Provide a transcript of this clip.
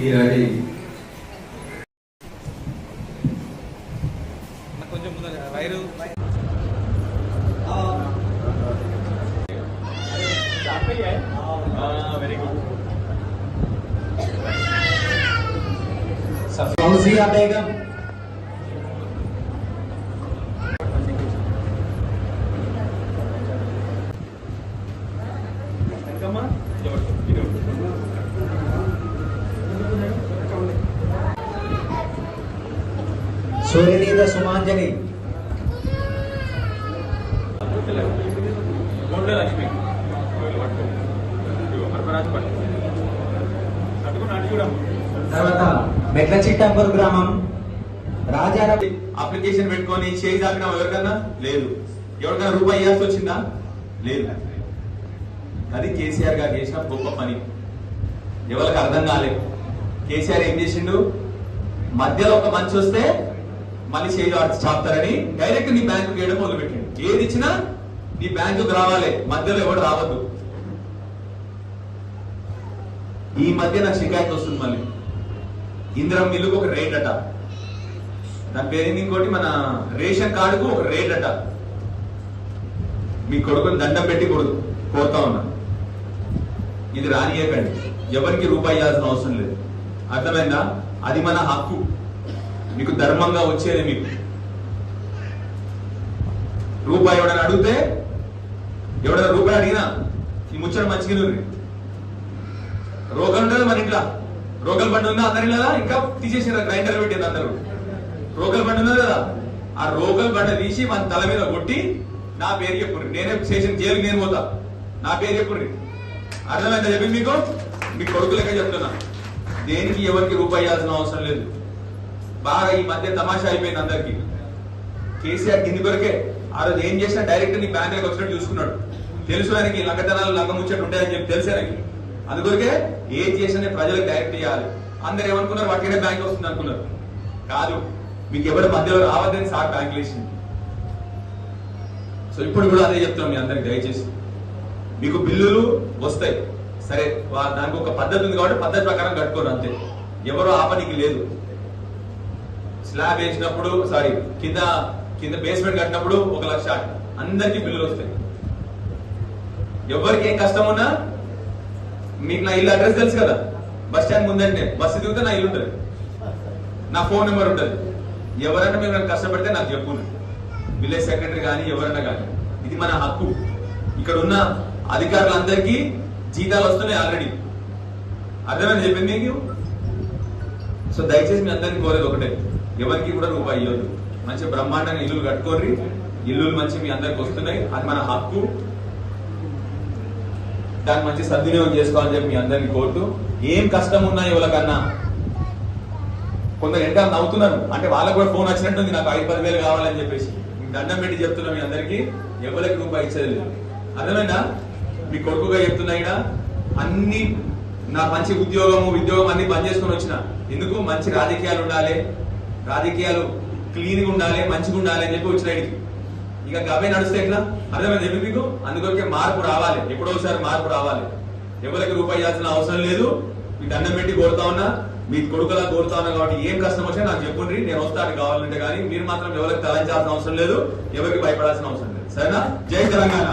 ఈనాటి కొంచెం ముందర wire very good Fouzia Begum ఎంతమ్మా Suryaneetha Sumanjali. Lakshmi తర్వాత మెట్ల చిట్టంపూర్ గ్రామం. రాజారాం అప్లికేషన్ పెట్టుకొని చేయి తాకినా ఎవరికన్నా? లేదు. ఎవరికైనా రూపాయి ఇవ్వాల్సి వచ్చిందా? లేదు. అది కేసీఆర్ గారు చేసిన గొప్ప పని. ఎవరికి అర్థం కాలేదు కేసీఆర్ ఏం చేసిండు? మధ్యలో ఒక మంచి వస్తే మళ్ళీ చేయి చాప్- చాపుతారని డైరెక్ట్ నీ బ్యాంకు వేయడం మొదలు పెట్టిండు ఏది ఇచ్చినా నీ బ్యాంకుకు రావాలి. మధ్యలో ఎవడు రావద్దు. ఈ మధ్య నాకు షికాయత్ వస్తుంది మళ్ళీ. ఇందిరం మిల్లుకు ఒక రేట్ అట. దాని పేరు ఇంకోటి? మన రేషన్ కార్డుకు ఒక రేట్ అట. మీ కొడుకుని దండం పెట్టి కొడు కోరుతా ఉన్నా. ఇది రానియకండి. ఎవరికి రూపాయి ఇవ్వాల్సిన అవసరం లేదు. అర్థమైందా? అది మన హక్కు. మీకు ధర్మంగా వచ్చేది మీకు రూపాయి ఎవడైనా అడిగితే ఎవడైనా రూపాయి అడిగినా ఈ ముచ్చట మంచిగా రోగం ఉండదు మన ఇంట్లో. రోగల్ బండి ఉందా అందరి కదా ఇంకా తీసేసారు గ్రైండర్ పెట్టింది అందరూ. రోగల్ బండి ఉన్నది కదా ఆ రోగల్ బండ తీసి మన తల మీద కొట్టి నా పేరు చెప్పుర్రి నేనే చేసిన జైలు నేను పోతా. నా పేరు చెప్పుర్రి అర్థమైందా చెప్పి మీకు? మీ కొడుకు లెక్క చెప్తున్నా. దేనికి ఎవరికి రూపాయి ఇవ్వాల్సిన అవసరం లేదు. బాగా ఈ మధ్య తమాషా అయిపోయింది అందరికి. కేసీఆర్ కింది కొరకే ఆ రోజు ఏం చేసినా డైరెక్ట్ నీ బ్యాంకులకు వచ్చినట్టు చూసుకున్నాడు. తెలుసు ఆయనకి లంగతనాలు లంకముచ్చట్టు ఉంటాయని చెప్పి తెలుసు ఆయనకి. అందుకొరకే ఏం చేసినా ప్రజలకు డైరెక్ట్ చేయాలి. అందరు ఏమనుకున్నారు? వాటికనే బ్యాంక్ వస్తుంది అనుకున్నారు. కాదు మీకు ఎవరి మధ్యలో రావద్దని సార్ బ్యాంక్ వేసింది. సో ఇప్పుడు కూడా అదే చెప్తున్నాం మీ అందరికి దయచేసి. మీకు బిల్లులు వస్తాయి. సరే వా- దానికి ఒక పద్ధతి ఉంది కాబట్టి పద్ధతి ప్రకారం కట్టుకోరు అంతే. ఎవరు ఆపనికి లేదు. స్లాబ్ వేసినప్పుడు సారీ కింద కింద బేస్మెంట్ కట్టినప్పుడు ఒక లక్ష అందరికి బిల్లులు వస్తాయి. ఎవరికి ఏం కష్టం ఉన్నా మీకు నా ఇల్లు అడ్రస్ తెలుసు కదా? బస్ స్టాండ్ ముందంటే బస్సు దిగితే నా ఇల్లు ఉంటుంది. నా ఫోన్ నెంబర్ ఉంటుంది. ఎవరైనా మీరు నన్ను కష్టపడితే నాకు చెప్పు విలేజ్ సెక్రటరీ కానీ ఎవరైనా కానీ. ఇది మన హక్కు. ఇక్కడ ఉన్న అధికారులందరికీ జీతాలు వస్తున్నాయి ఆల్రెడీ. అర్థమైంది? చెప్పింది మీకు? సో దయచేసి మీ అందరికీ కోరేది ఒకటే. ఎవరికి కూడా రూపాయి ఇవ్వద్దు మంచి బ్రహ్మాండంగా ఇల్లు కట్టుకోర్రి. ఇల్లులు మంచి మీ అందరికి వస్తున్నాయి. అది మన హక్కు. దాన్ని మంచి సద్వినియోగం చేసుకోవాలని చెప్పి మీ అందరినీ కోరుతూ ఏం కష్టం ఉన్నాయి ఎవరికన్నా కొందరు ఎంట నవ్వుతున్నారు. అంటే వాళ్ళకు కూడా ఫోన్ వచ్చినట్టుంది నాకు ఐదు పది వేలు కావాలని చెప్పేసి. దండం పెట్టి చెప్తున్నా మీ అందరికి ఎవరికి రూపాయి ఇచ్చేది లేదు. అర్థమైనా మీ కొడుకుగా చెప్తున్నా అన్ని నా మంచి ఉద్యోగము ఉద్యోగం అన్ని బంద్ చేసుకొని వచ్చిన. ఎందుకు? మంచి రాజకీయాలు ఉండాలి. రాజకీయాలు క్లీన్గా ఉండాలి మంచిగా ఉండాలి అని చెప్పి వచ్చిన ఇక గవే నడుస్తాయి ఎట్లా? అర్థమైంది చెప్పి మీకు? అందుకొరకే మార్పు రావాలి. ఎప్పుడో ఒకసారి మార్పు రావాలి. ఎవరికి రూపాయి ఇవ్వాల్సిన అవసరం లేదు. మీ దండం పెట్టి కోరుతా ఉన్నా మీ కొడుకులా కోరుతా ఉన్నా కాబట్టి ఏం కష్టం వచ్చినా నాకు చెప్పండి. నేను వస్తాను కావాలంటే కానీ మీరు మాత్రం ఎవరికి తలంచాల్సిన అవసరం లేదు. ఎవరికి భయపడాల్సిన అవసరం లేదు. సరేనా? జై తెలంగాణ.